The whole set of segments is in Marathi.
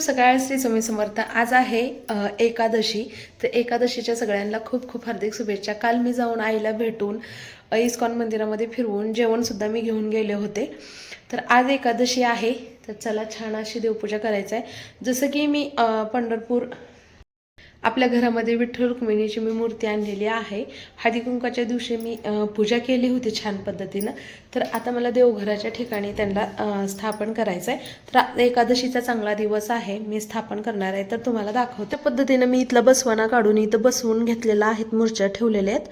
सगळ्या श्री स्वामी समर्थ. आज आहे एकादशी. तर एकादशीच्या सगळ्यांना खूप खूप हार्दिक शुभेच्छा. काल मी जाऊन आईला भेटून इस्कॉन मंदिरामध्ये फिरवून जेवणसुद्धा मी घेऊन गेले होते. तर आज एकादशी आहे. तर चला छान अशी देवपूजा करायचं आहे जसं की मी पंढरपूर आपल्या घरामध्ये विठ्ठल रुक्मिणीची मी मूर्ती आणलेली आहे. हळदी कुंकाच्या दिवशी मी पूजा केली होती छान पद्धतीनं. तर आता मला देवघराच्या ठिकाणी त्यांना स्थापन करायचं आहे तर एकादशीचा चांगला दिवस आहे मी स्थापन करणार आहे. तर तुम्हाला दाखवते. त्या पद्धतीनं मी इथला बसवाना काढून इथं बसवून घेतलेला आहेत मूर्त्या ठेवलेल्या आहेत.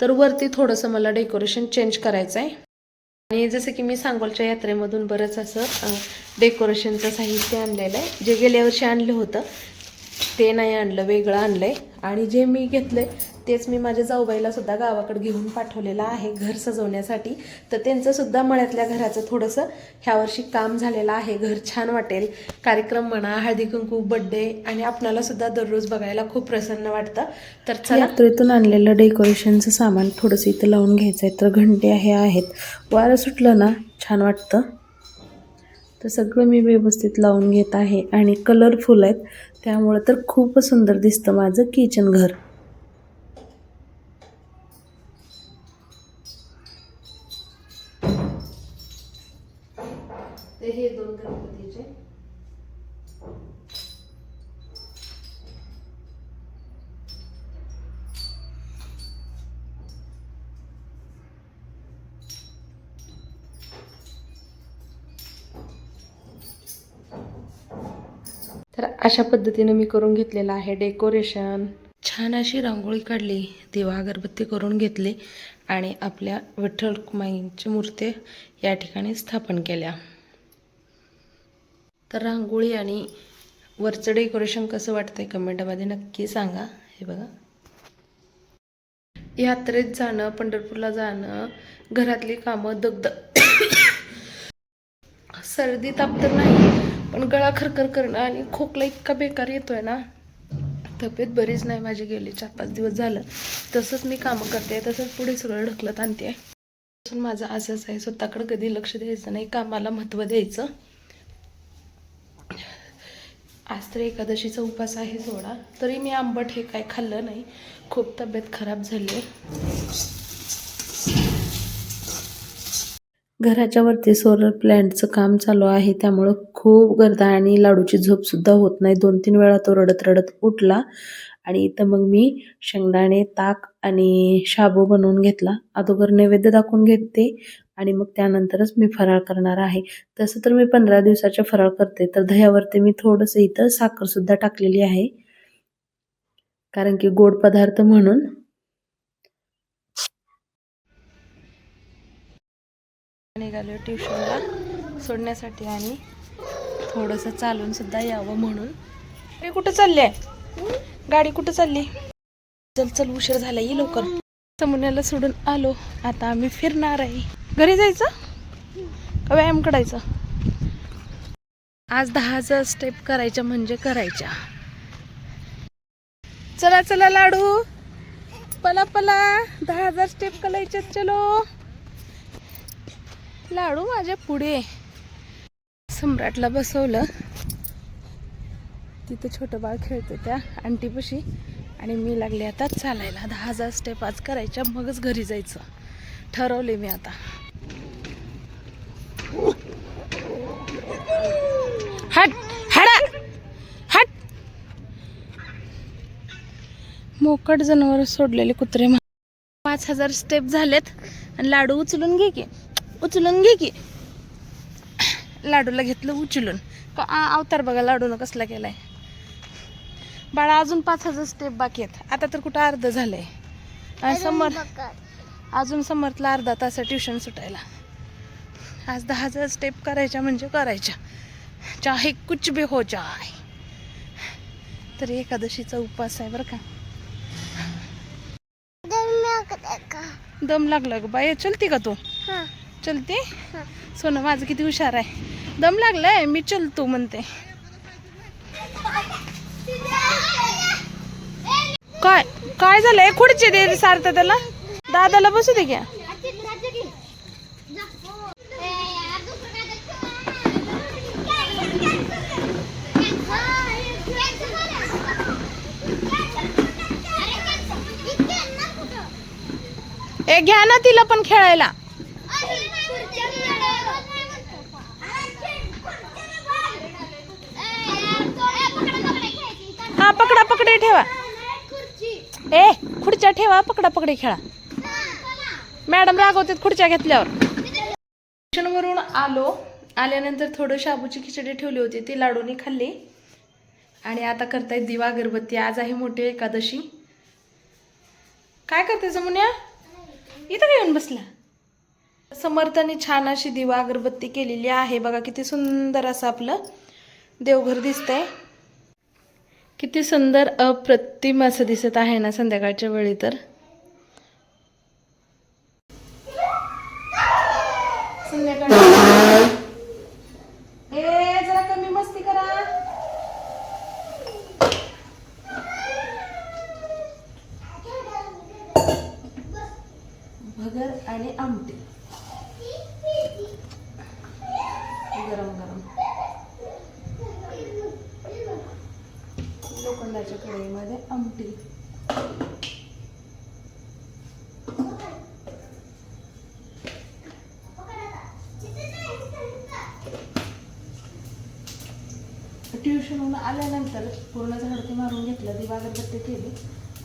तर वरती थोडंसं मला डेकोरेशन चेंज करायचं आहे आणि जसं की मी सांगोलच्या यात्रेमधून बरंच असं डेकोरेशनचं साहित्य आणलेलं आहे. जे गेल्या वर्षी आणलं होतं ते नाही आणलं वेगळं आणलंय. आणि जे मी घेतलंय तेच मी माझ्या जाऊबाईला सुद्धा गावाकडे घेऊन पाठवलेलं आहे घर सजवण्यासाठी. तर त्यांचं सुद्धा मळ्यातल्या घराचं थोडंसं ह्या वर्षी काम झालेलं आहे. घर छान वाटेल. कार्यक्रम म्हणा हळदी कुंकू बड्डे आणि आपणाला सुद्धा दररोज बघायला खूप प्रसन्न वाटतं. तर चला. यात्रेतून आणलेलं डेकोरेशनचं सामान थोडंसं इथं लावून घ्यायचं आहे तर घंटे हे आहेत. वारं सुटलं ना छान वाटतं. तर सगळं मी व्यवस्थित लावून घेत आहे आणि कलरफुल आहेत. त्यामुळं तर खूपच सुंदर दिसतं माझं किचन घर. हे दोन अशा पद्धतीनं मी करून घेतलेलं आहे डेकोरेशन. छान अशी रांगोळी काढली दिवा अगरबत्ती करून घेतली आणि आपल्या विठ्ठल कुमाईंची मूर्ती या ठिकाणी स्थापन केल्या. तर रांगोळी आणि वरचं डेकोरेशन कसं वाटतंय कमेंटमध्ये नक्की सांगा. हे बघा. यात्रेत जाणं पंढरपूरला जाणं घरातली कामं दगद सर्दी ताप तर नाही पण गळा खरखर करणं आणि खोकला इतका बेकार येतोय ना तब्येत बरीच नाही माझी गेली चार पाच दिवस झालं. तसंच मी कामं करते तसंच पुढे सगळं ढकलत आणते. माझं असंच आहे स्वतःकडे कधी लक्ष द्यायचं नाही कामाला महत्त्व द्यायचं. आज तर एकादशीचा उपास आहे सोडा. तरी मी आंबट हे काय खाल्लं नाही. खूप तब्येत खराब झाली आहे घराच्या वरती सोलर प्लॅन्टचं काम चालू आहे. त्यामुळं खूप गर्दा आणि लाडूची झोप सुद्धा होत नाही. दोन तीन वेळा तो रडत रडत उठला आणि इथं मग मी शेंगदाणे ताक आणि शाबू बनवून घेतला. अगोदर नैवेद्य दाखवून घेते आणि मग त्यानंतरच मी फराळ करणार आहे. तसं तर मी पंधरा दिवसाचे फराळ करते. तर दह्यावरती मी थोडंसं इथं साखर सुद्धा टाकलेली आहे. कारण की गोड पदार्थ म्हणून निघालो ट्युशनला सोडण्यासाठी आणि थोडंसं चालून सुद्धा यावं म्हणून. अरे कुठं चालली आहे? गाडी कुठं चालली? चल चल उशीर झाला ये लवकर. समुन्याला सोडून आलो. आता आम्ही फिरणार आहे. घरी जायचं? का व्यायाम करायचा? आज दहा हजार स्टेप करायच्या म्हणजे करायच्या. चला चला लाडू. पला पला. दहा हजार स्टेप करायच्यात चलो. लाडू माझ्या पुढे. सम्राटला बसवलं. तिथं छोटं बाळ खेळते त्या आंटीपाशी. आणि मी लागले आता चालायला. दहा हजार स्टेप आज करायच्या मगच घरी जायचं. ठरवले मी आता. हट! हडा! हट! मोकट जनावर सोडलेले कुत्रे. पाच हजार स्टेप झालेत. आणि लाडू उचलून घे की. उचलून घे की. लाडूला घेतलं उचलून. का अवतार बघा लाडूनं कसला केलाय. बाळा अजून पाच हजार स्टेप बाकी आहेत. आता तर कुठं अर्ध झालंय. आणि समर अजून समर्थला अर्धा तास ट्युशन सुटायला. आज दहा हजार स्टेप करायच्या म्हणजे करायच्या. चाहे कुछ भी हो जाय. तर एकादशीचा उपवास आहे बरं का. दम लागला ग बाय चलती का तू? चलते. सोनं माझं किती हुशार आहे. दम लागलाय मी चलतो म्हणते. काय काय झालंय खुडचे दे सारता त्याला. दादाला बसू दे घ्या. ए घ्या ना तिला पण खेळायला. हा पकडा पकडे ठेवा. ए खुर्च्या ठेवा पकडा पकडे खेळा. मॅडम रागवतात खुर्च्या घेतल्यावर. ट्युशनवरून आलो. आल्यानंतर थोडं शाबूची खिचडी ठेवली होती ती लाडूनी खाल्ली. आणि आता करतायत दिवा अगरबत्ती. आज आहे मोठी एकादशी. काय करते जमुन्या इथं काय येऊन बसला? समर्थाने छान अशी दिवा अगरबत्ती केलेली आहे. बघा किती सुंदर असं आपलं देवघर दिसतंय. किती सुंदर अप्रतिम असं दिसत आहे ना संध्याकाळच्या वेळी तर संध्याकाळी ए जरा कमी मस्ती करा भगर आणि आमटी. गरम गरम. लोखंडाच्या कढईमध्ये आमटी. ट्युशनहून आल्यानंतर पूर्ण झाडते मारून घेतलं ती अगरबत्ती केली.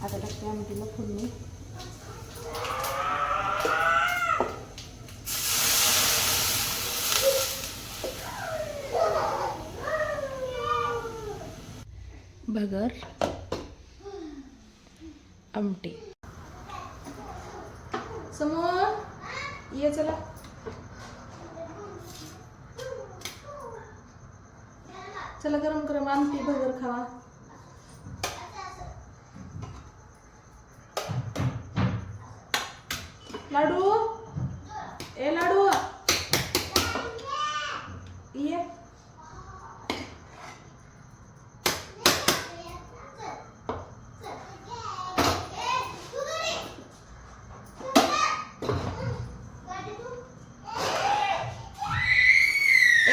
आता टाकते आमटीला फोडणी. भगर आमटी. समोर ये चला. चला गरम गरम आमटी भगर खावा. लाडू? ए लाडू ये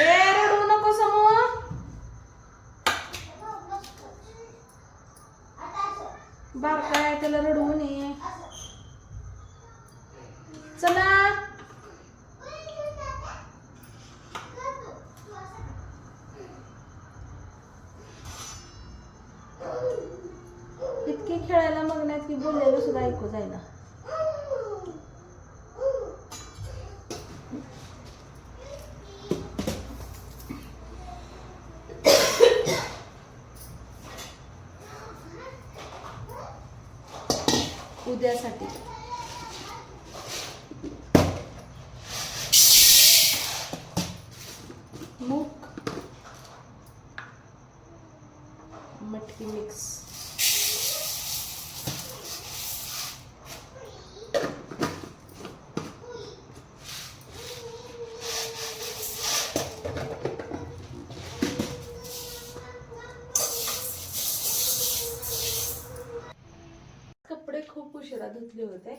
ए रडू नको समूह बार काय त्याला रडवू नये. चला. इतके खेळायला मागण्यात की बोललेलं सुद्धा ऐकू जायला उद्यासाठी मूग मटकी मिक्स कपडे खूप उशिरा धुतले होते.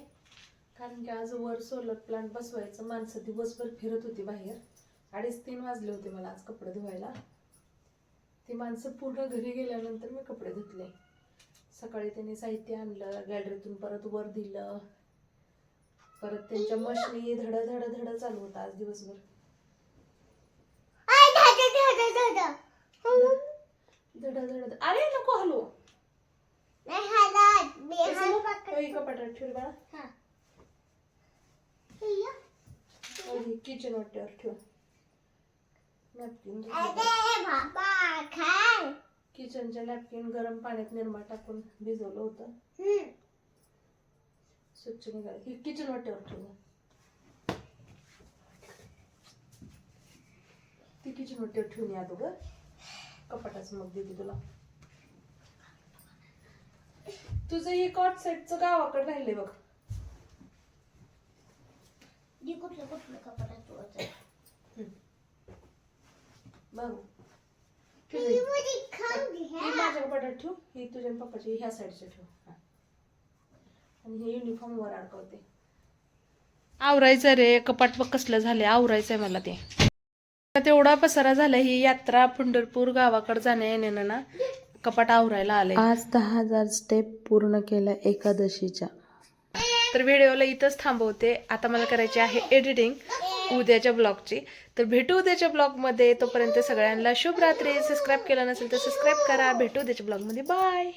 कारण की आज वर सोलर प्लांट बसवायचं माणसं दिवसभर फिरत होती बाहेर. अडीच तीन वाजले होते मला आज कपडे धुवायला. ती माणसं पूर्ण घरी गेल्यानंतर मी कपडे धुतले. सकाळी त्यांनी साहित्य आणलं गॅलरीतून परत वर दिलं. परत त्यांच्या मशनी धड धड धड चालू होता आज दिवसभर. धड धड अरे नको हलो कपाटात ठेव बाळा किचन वाट्यावर ठेव नॅपकिन किचनच्या नॅपकिन गरम पाण्यात निरमा टाकून भिजवलं होतं. स्वच्छ निघालं. ही किचन वाट्यावर ठेव ती किचन वाट्यावर ठेवून या अगोदर. कपाटाच मग देते तुला. तुझं हे कॉट सेटचं गावाकडे राहिले बघ. कुठलं कुठलं कपडा बघ. तुझं हे- माझ्या कपाटात ठेव. ही तुझ्या पप्पाची ह्या ठेव. हा. आणि हे युनिफॉर्म वर अडकवते. आवरायचं रे कपाट बघ कसलं झाले आवरायचंय मला ते. तेवढा पसारा झाला ही यात्रा पंढरपूर गावाकडे जाण्या येण्यानं ना. कपाट आवरायला आले. आज दहा हजार स्टेप पूर्ण केल्या एकादशीच्या. तर व्हिडिओला इथंच थांबवते. आता मला करायची आहे एडिटिंग उद्याच्या ब्लॉगची तर भेटू उद्याच्या ब्लॉगमध्ये तोपर्यंत सगळ्यांना शुभ रात्री सबस्क्राईब केलं नसेल तर सबस्क्राईब करा. भेटू उद्याच्या ब्लॉगमध्ये बाय